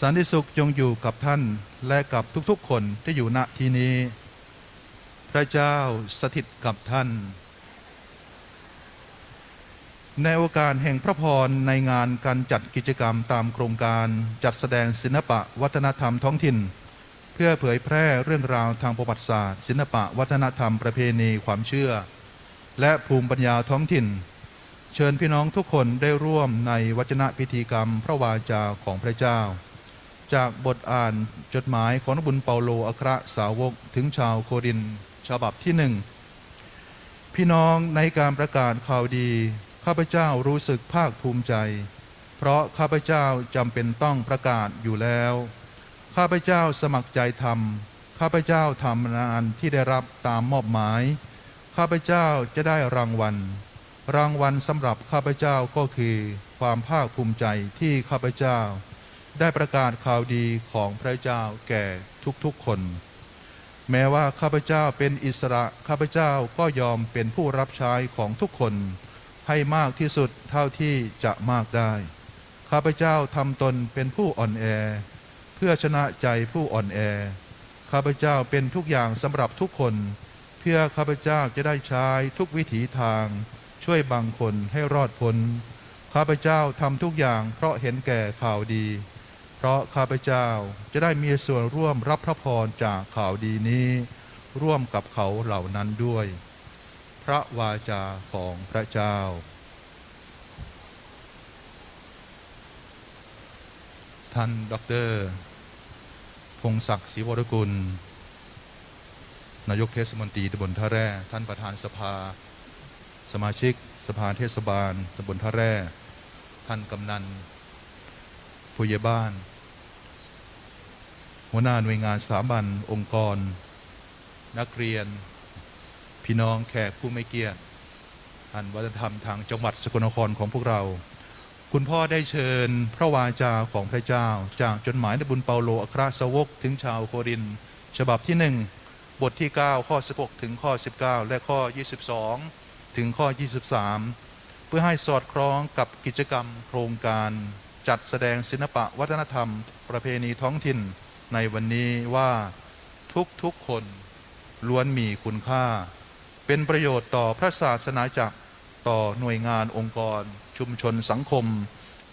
สันติสุขจงอยู่กับท่านและกับทุกๆคนที่อยู่ณที่นี้ พระเจ้าสถิตกับท่าน ในโอกาสแห่งพระพรในงานการจัดกิจกรรมตามโครงการจัดแสดงศิลปะวัฒนธรรมท้องถิ่น เพื่อเผยแพร่เรื่องราวทางประวัติศาสตร์ ศิลปะวัฒนธรรมประเพณีความเชื่อ และภูมิปัญญาท้องถิ่น เชิญพี่น้องทุกคนได้ร่วมในวัจนะพิธีกรรมพระวาจาของพระเจ้า จากบทอ่านจดหมายของนบุญเปาโลอัครสาวกถึงชาวโครินฉบับที่หนึ่งพี่น้องในการประกาศข่าวดี ข้าพเจ้ารู้สึกภาคภูมิใจ เพราะข้าพเจ้าจำเป็นต้องประกาศอยู่แล้ว ข้าพเจ้าสมัครใจทำข้าพเจ้าทำงานที่ได้รับตามมอบหมาย ข้าพเจ้าจะได้รางวัล รางวัลสำหรับข้าพเจ้าก็คือ ความภาคภูมิใจที่ข้าพเจ้า ได้ประกาศข่าวดีของพระเจ้าแก่ทุกๆคน แม้ว่าข้าพเจ้าเป็นอิสระข้าพเจ้าก็ยอมเป็นผู้รับใช้ของทุกคน ให้มากที่สุดเท่าที่จะมากได้ ข้าพเจ้าทำตนเป็นผู้อ่อนแอ เพื่อชนะใจผู้อ่อนแอ ข้าพเจ้าเป็นทุกอย่างสำหรับทุกคน เพื่อข้าพเจ้าจะได้ใช้ทุกวิถีทาง ช่วยบางคนให้รอดพ้นข้าพเจ้าทำทุกอย่างเพราะเห็นแก่ข่าวดี เพราะข้าพเจ้าจะได้มีส่วนร่วมรับพระพรจากข่าวดีนี้ ร่วมกับเขาเหล่านั้นด้วย พระวาจาของพระเจ้า ท่านดอกเตอรพงศักดิ์ศรีวรกุล นายกเทศมนตรีตำบลท่าแร่ ท่านประธานสภา สมาชิกสภาเทศบาลตำบลท่าแร่ ท่านกำนันผู้ใหญ่บ้าน หัวหน้าหน่วยงานสถาบัน องค์กร นักเรียน พี่น้องแขกผู้ไม่เกียรติอันวัฒนธรรมทางจังหวัดสกลนครของพวกเรา คุณพ่อได้เชิญพระวาจาของพระเจ้า จากจดหมายในบุญเปาโลอัครสาวกถึงชาวโคริน ฉบับที่หนึ่งบทที่ 9 ข้อ 16 ถึงข้อ 19 และข้อ 22 ถึงข้อ 23 เพื่อให้สอดคล้องกับกิจกรรมโครงการ จัดแสดงศิลปะวัฒนธรรม ประเพณีท้องถิ่น ในวันนี้ว่าทุกๆคนล้วนมีคุณค่า เป็นประโยชน์ต่อพระศาสนาจักรต่อหน่วยงานองค์กร ชุมชนสังคม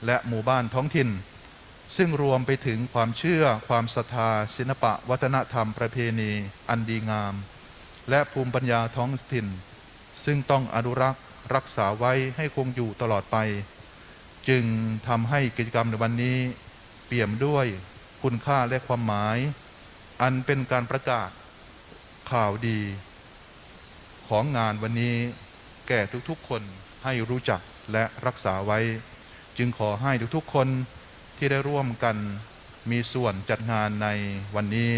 และหมู่บ้านท้องถิ่น ซึ่งรวมไปถึงความเชื่อความศรัทธา ศิลปะวัฒนธรรมประเพณีอันดีงาม และภูมิปัญญาท้องถิ่น ซึ่งต้องอนุรักษ์รักษาไว้ให้คงอยู่ตลอดไป จึงทำให้กิจกรรมในวันนี้เปี่ยมด้วย คุณค่าและความหมาย อันเป็นการประกาศข่าวดี ของงานวันนี้แก่ทุกๆคนให้รู้จักและรักษาไว้ จึงขอให้ทุกๆคนที่ได้ร่วมกันมีส่วนจัดงานในวันนี้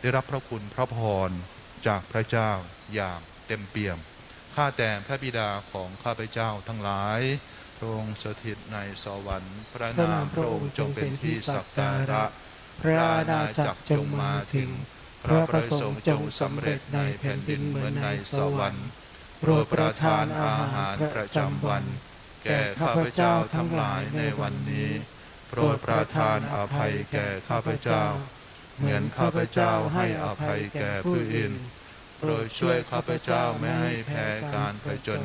ได้รับพระคุณพระพรจากพระเจ้าอย่างเต็มเปี่ยม ข้าแต่พระบิดาของข้าพเจ้าทั้งหลาย พระองค์สถิตในสวรรค์ พระนามพระองค์จงเป็นที่สักการะ พระอาณาจักรจงมาถึง พระประสงค์จงสำเร็จในแผ่นดินเหมือนในสวรรค์โปรดประทานอาหารประจำวัน แก่ข้าพเจ้าทั้งหลายในวันนี้ โปรดประทานอภัยแก่ข้าพเจ้า เหมือนข้าพเจ้าให้อภัยแก่ผู้อื่นโปรดช่วยข้าพเจ้าไม่ให้แพ้การผจญ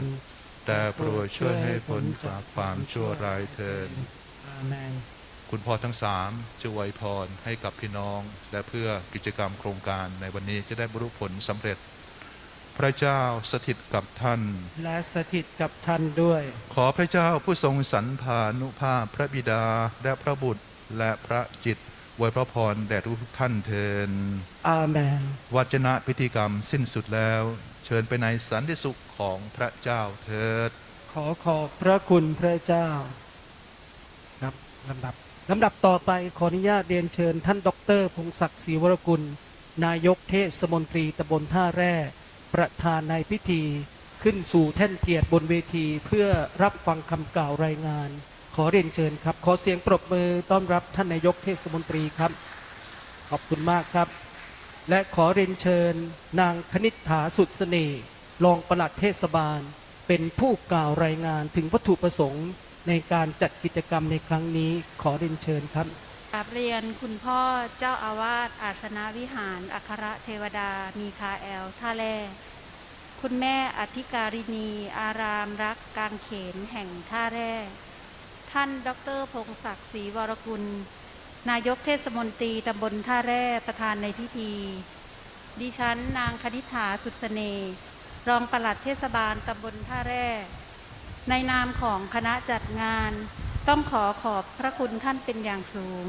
แต่โปรดช่วยให้พ้นจากความชั่วร้ายเถิดอาเมน คุณพ่อทั้งสามจะอวยพรให้กับพี่น้อง และเพื่อกิจกรรมโครงการในวันนี้จะได้บรรลุผลสำเร็จ พระเจ้าสถิตกับท่าน และสถิตกับท่านด้วย ขอพระเจ้าผู้ทรงสรรพานุภาพพระบิดาและพระบุตรและพระจิตอวยพระพรแด่ทุกท่านเทินอาเมนวัจนะพิธีกรรมสิ้นสุดแล้ว เชิญไปในสันติสุขของพระเจ้าเถิด ขอขอบพระคุณพระเจ้าครับลำดับ ลำดับต่อไปขออนุญาตเรียนเชิญท่านดรพงศักดิ์ศรีวรกุล นายกเทศมนตรีตำบลท่าแร่ ประธานในพิธี ขึ้นสู่แท่นเกียรติบนเวทีเพื่อรับฟังคำกล่าวรายงาน ขอเรียนเชิญครับ ขอเสียงปรบมือต้อนรับท่านนายกเทศมนตรีครับ ขอบคุณมากครับ และขอเรียนเชิญ นางคณิษฐาสุดเสน่ห์รองปลัดเทศบาล เป็นผู้กล่าวรายงานถึงวัตถุประสงค์ ในการจัดกิจกรรมในครั้งนี้ขอเรียนเชิญครับกราบเรียนคุณพ่อเจ้าอาวาสอาสนาวิหาร อัครเทวดา มีคาแอล ท่าแร่คุณแม่อธิการินี อารามรักกางเขนแห่งท่าแร่ ท่านดรพงศักดิ์ศรีวรกุล นายกเทศมนตรีตำบลท่าแร่ประธานในพิธี ดิฉันนางคณิษฐาสุดเสน่รองปลัดเทศบาลตำบลท่าแร่ ในนามของคณะจัดงาน ต้องขอขอบพระคุณท่านเป็นอย่างสูง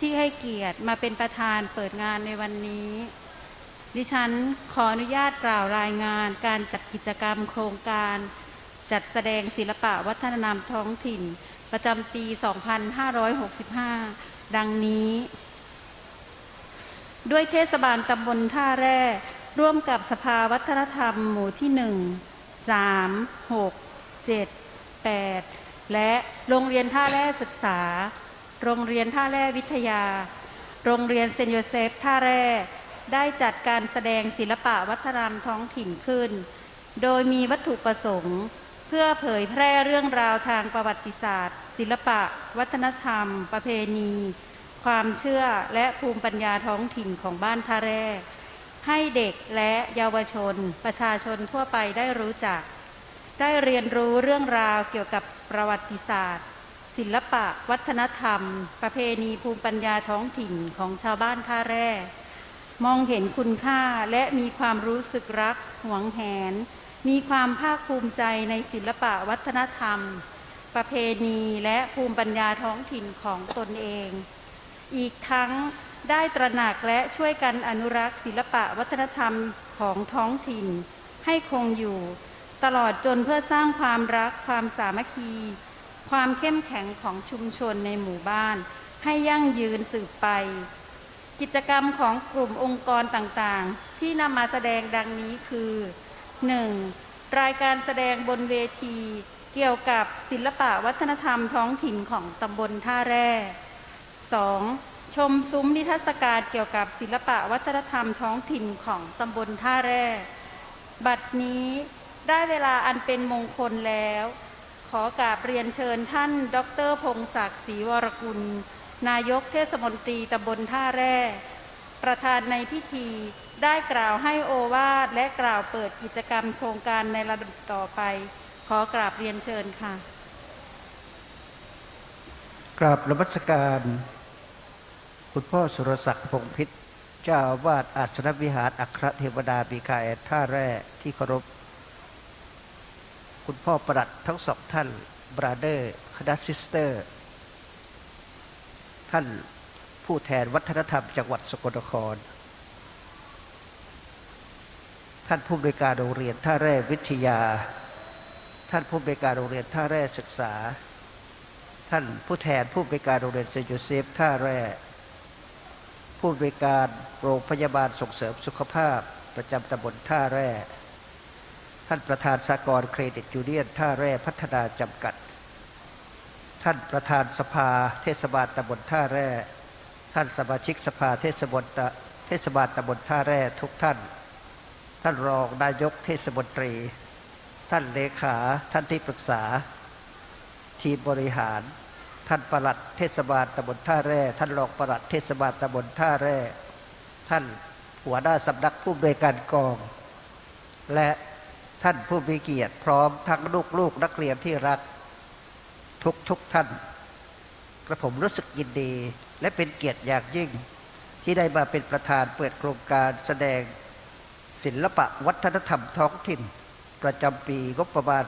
ที่ให้เกียรติมาเป็นประธานเปิดงานในวันนี้ ดิฉันขออนุญาตกล่าวรายงานการจัดกิจกรรมโครงการ จัดแสดงศิลปะวัฒนธรรมท้องถิ่น ประจำปี 2565 ดังนี้ ด้วยเทศบาลตำบลท่าแร่ร่วมกับสภาวัฒนธรรมหมู่ที่ 1 3 6 7 8 และโรงเรียนท่าแร่ศึกษา โรงเรียนท่าแร่วิทยา โรงเรียนเซนโยเซฟท่าแร่ได้จัดการแสดงศิลปะวัฒนธรรมท้องถิ่นขึ้น โดยมีวัตถุประสงค์เพื่อเผยแพร่เรื่องราวทางประวัติศาสตร์ ศิลปะ วัฒนธรรม ประเพณี ความเชื่อและภูมิปัญญาท้องถิ่นของบ้านท่าแร่ให้เด็กและเยาวชน ประชาชนทั่วไปได้รู้จัก ได้เรียนรู้เรื่องราวเกี่ยวกับประวัติศาสตร์ ศิลปะ วัฒนธรรม ประเพณีภูมิปัญญาท้องถิ่นของชาวบ้านท่าแร่ มองเห็นคุณค่าและมีความรู้สึกรัก หวงแหน มีความภาคภูมิใจในศิลปะวัฒนธรรม ประเพณีและภูมิปัญญาท้องถิ่นของตนเอง อีกทั้งได้ตระหนักและช่วยกันอนุรักษ์ศิลปะวัฒนธรรมของท้องถิ่น ให้คงอยู่ ตลอดจนเพื่อสร้างความรักความสามัคคี ความเข้มแข็งของชุมชนในหมู่บ้าน ให้ยั่งยืนสืบไป กิจกรรมของกลุ่มองค์กรต่างๆ ที่นำมาแสดงดังนี้คือ 1. รายการแสดงบนเวที เกี่ยวกับศิลปะวัฒนธรรมท้องถิ่นของตำบลท่าแร่ 2. ชมซุ้มนิทรรศการเกี่ยวกับศิลปะวัฒนธรรมท้องถิ่นของตำบลท่าแร่ บัดนี้ ได้เวลาอันเป็นมงคลแล้ว ขอกราบเรียนเชิญท่าน ดรพงศักดิ์ศรีวรกุล นายกเทศมนตรีตำบลท่าแร่ ประธานในพิธีได้กล่าวให้โอวาทและกล่าวเปิดกิจกรรมโครงการในระดับต่อไป ขอกราบเรียนเชิญค่ะ กราบนมัสการ คุณพ่อสุรศักดิ์พงษ์พิษเจ้าอาวาสอาสนวิหารอัครเทวดาบีคาแอดท่าแร่ที่เคารพ คุณพ่อประดัดทั้งสองท่านบราเดอร์คณะซิสเตอร์ ท่านผู้แทนวัฒนธรรมจังหวัดสกลนคร ท่านผู้บริการโรงเรียนท่าแร่วิทยา ท่านผู้บริการโรงเรียนท่าแร่ศึกษา ท่านผู้แทนผู้บริการโรงเรียนเซนต์โยเซฟท่าแร่ผู้บริการโรงพยาบาลส่งเสริมสุขภาพประจำตำบลท่าแร่ ท่านประธานสากลเครดิตยูเนียนท่าแร่พัฒนาจำกัด ท่านประธานสภาเทศบาลตำบลท่าแร่ ท่านสมาชิกสภาเทศบาลตะเทศบาลตำบลท่าแร่ทุกท่าน ท่านรองนายกเทศมนตรี ท่านเลขาท่านที่ปรึกษา ทีมบริหาร ท่านประหลัดเทศบาลตำบลท่าแร่ ท่านรองประหลัดเทศบาลตำบลท่าแร่ ท่านหัวหน้าสำนักผู้บริการกอง และ ท่านผู้มีเกียรติพร้อมทั้งลูกๆนักเรียนที่รัก ทุกทุกท่าน กระผมรู้สึกยินดี และเป็นเกียรติอย่างยิ่ง ที่ได้มาเป็นประธานเปิดโครงการแสดง ศิลปะวัฒนธรรมท้องถิ่น ประจำปีงบประมาณ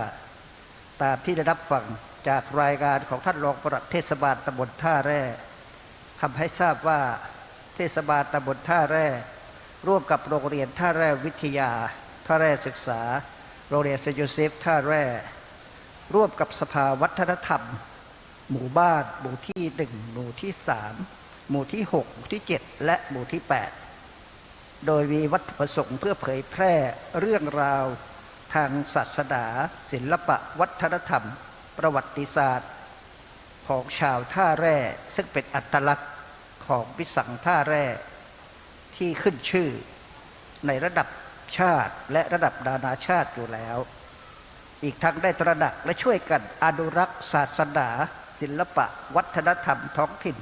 2565 ตามที่ได้รับฟังจากรายงานของท่านรองปลัดเทศบาลตำบลท่าแร่ทำให้ทราบว่าเทศบาลตำบลท่าแร่ร่วมกับโรงเรียนท่าแร่วิทยา ท่าแร่ศึกษา โรงเรียนเซนต์โยเซฟท่าแร่ ร่วมกับสภาวัฒนธรรม หมู่บ้าน หมู่ที่หนึ่งหมู่ที่สามหมู่ที่หกหมู่ที่เจ็ดและหมู่ที่แปดโดยมีวัตถุประสงค์เพื่อเผยแพร่เรื่องราวทางศาสนา ศิลปะวัฒนธรรม ประวัติศาสตร์ ของชาวท่าแร่ ซึ่งเป็นอัตลักษณ์ของวิสังท่าแร่ ที่ขึ้นชื่อในระดับ ชาติและระดับนานาชาติอยู่แล้ว อีกทั้งได้ตระหนักและช่วยกันอนุรักษ์ศาสนา ศิลปะ วัฒนธรรมท้องถิ่น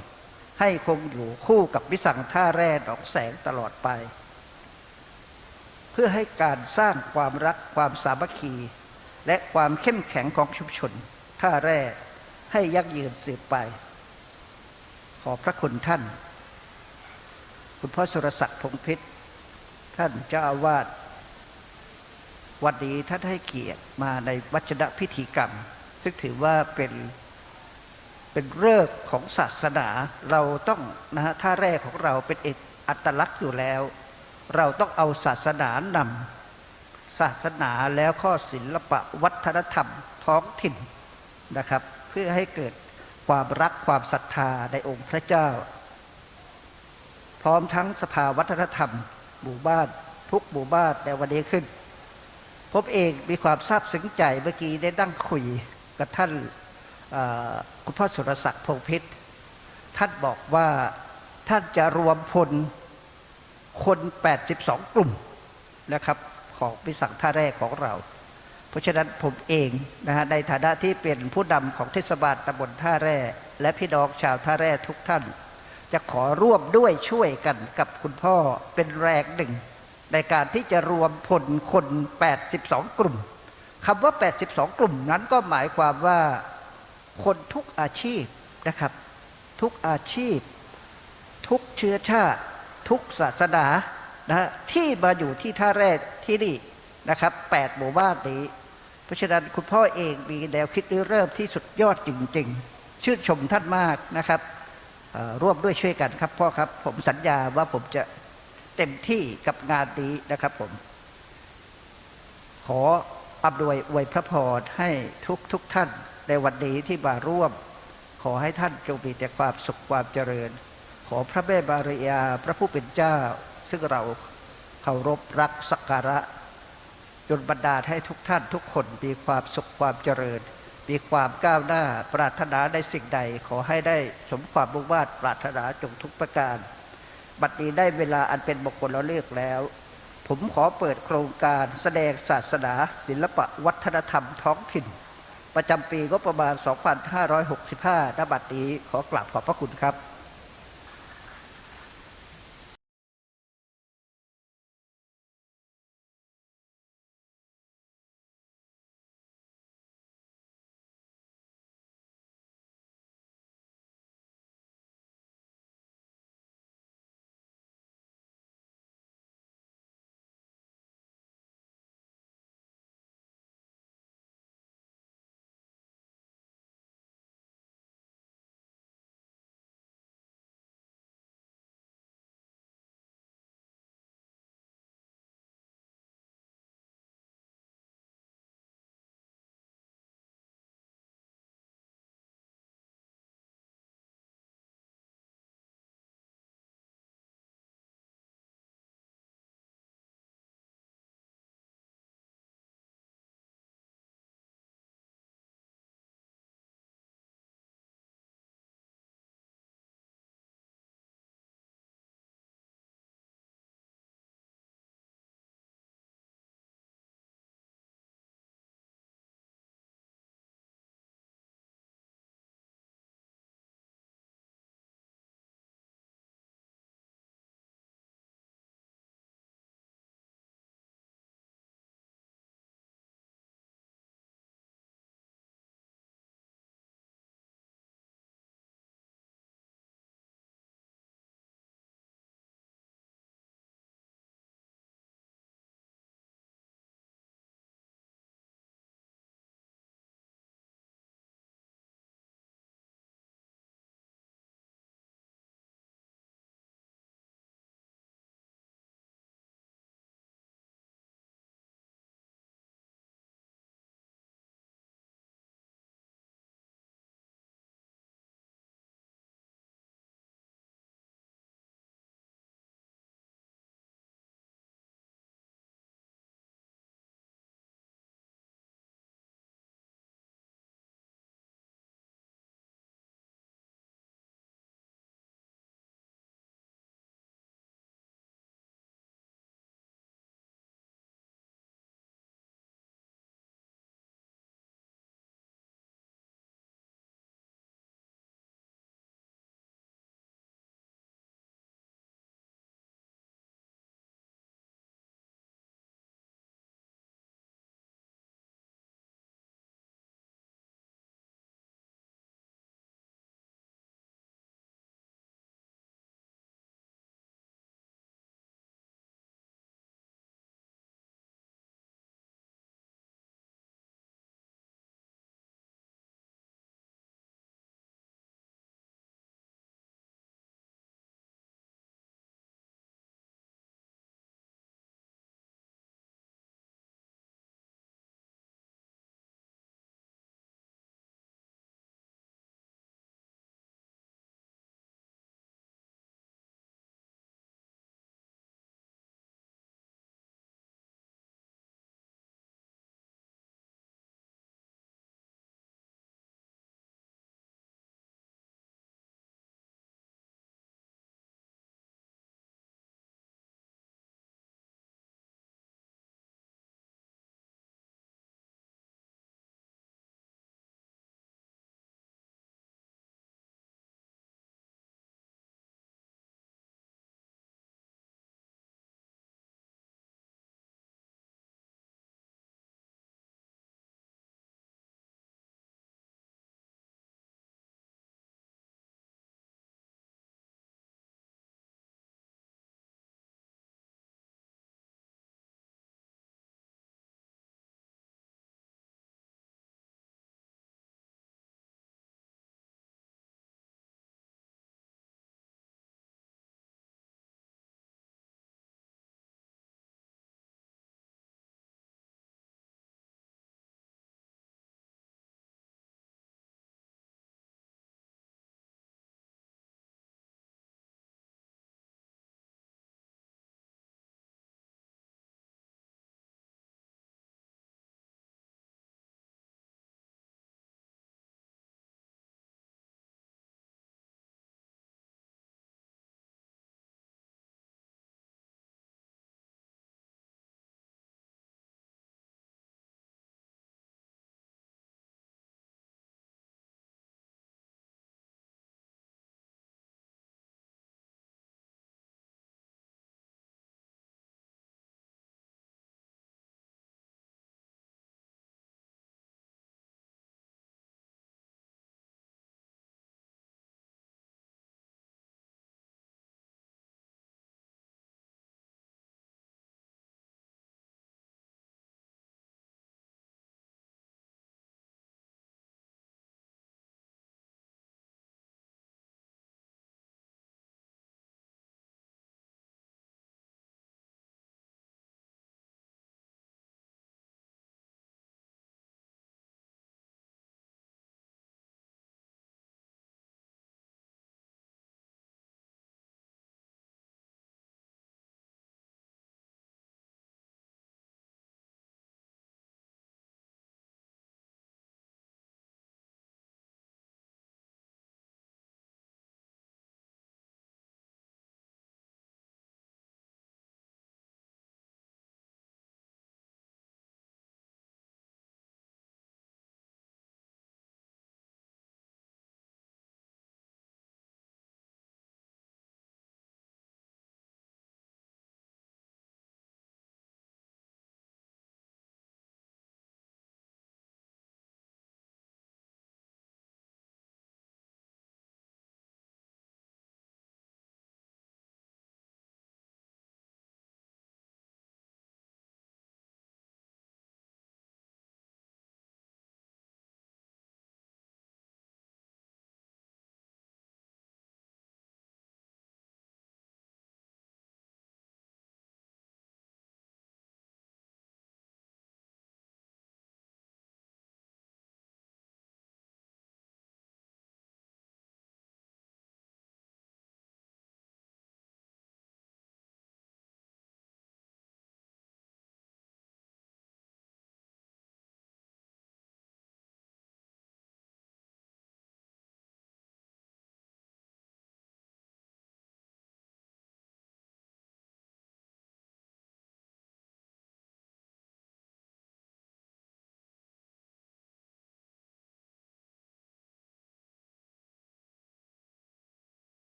ให้คงอยู่คู่กับวิสังท่าแร่ดอกแสงตลอดไป เพื่อให้การสร้างความรักความสามัคคี และความเข้มแข็งของชุมชน ท่าแร่ให้ยั่งยืนสืบไป ขอพระคุณท่าน คุณพ่อสุรศักดิ์พงพิษ ท่านเจ้าอาวาสวันนี้ท่านให้เกียรติมาในวัชรพิธีกรรม ซึ่งถือว่าเป็นเป็นเลิกของศาสนาเราต้องนะฮะท่าแรกของเราเป็นเอกอัตลักษณ์อยู่แล้ว เราต้องเอาศาสนานำศาสนาแล้วข้อศิลปะวัฒนธรรมท้องถิ่นนะครับ เพื่อให้เกิดความรักความศรัทธาในองค์พระเจ้า พร้อมทั้งสภาวัฒนธรรม หมู่บ้าน ทุกหมู่บ้านในวันนี้ขึ้น ผมเองมีความซาบซึ้งใจเมื่อกี้ได้นั่งคุยกับท่านคุณพ่อสุรศักดิ์พงพิษท่านบอกว่าท่านจะรวมพลคน 82 กลุ่มนะครับ ของพิสังท่าแรกของเรา เพราะฉะนั้นผมเองนะฮะในฐานะที่เป็นผู้นำของเทศบาลตำบลท่าแร่ และพี่น้องชาวท่าแร่ทุกท่าน จะขอร่วมด้วยช่วยกันกับคุณพ่อเป็นแรงหนึ่ง ในการที่จะรวมพลคน 82 กลุ่มคำว่า 82 กลุ่มนั้นก็หมายความว่าคนทุกอาชีพนะครับ ทุกอาชีพ ทุกเชื้อชาติ ทุกศาสนานะที่มาอยู่ที่ท่าแร่ที่นี่นะครับ8หมู่บ้านนี้ เพราะฉะนั้นคุณพ่อเองมีแนวคิดริเริ่มที่สุดยอดจริง ๆ ชื่นชมท่านมากนะครับ ร่วมด้วยช่วยกันครับพ่อครับ ผมสัญญาว่าผมจะเต็มที่กับงานนี้นะครับผม ขออำนวยอวยพระพรให้ทุกทุกท่านในวันนี้ที่มาร่วม ขอให้ท่านจงมีแต่ความสุขความเจริญ ขอพระแม่บารยาพระผู้เป็นเจ้า ซึ่งเราเคารพรักสักการะจนบรรดาให้ทุกท่านทุกคนมีความสุขความเจริญ มีความก้าวหน้าปรารถนาในสิ่งใดขอให้ได้สมความมุ่งมา่ปรารถนาจงทุกประการ บัดนี้ได้เวลาอันเป็นมงคลเราเลือกแล้ว ผมขอเปิดโครงการแสดงศาสนา ศิลปะวัฒนธรรมท้องถิ่น ประจำปีก็ประมาณ 2565ณบัดนี้ขอกราบขอบพระคุณครับ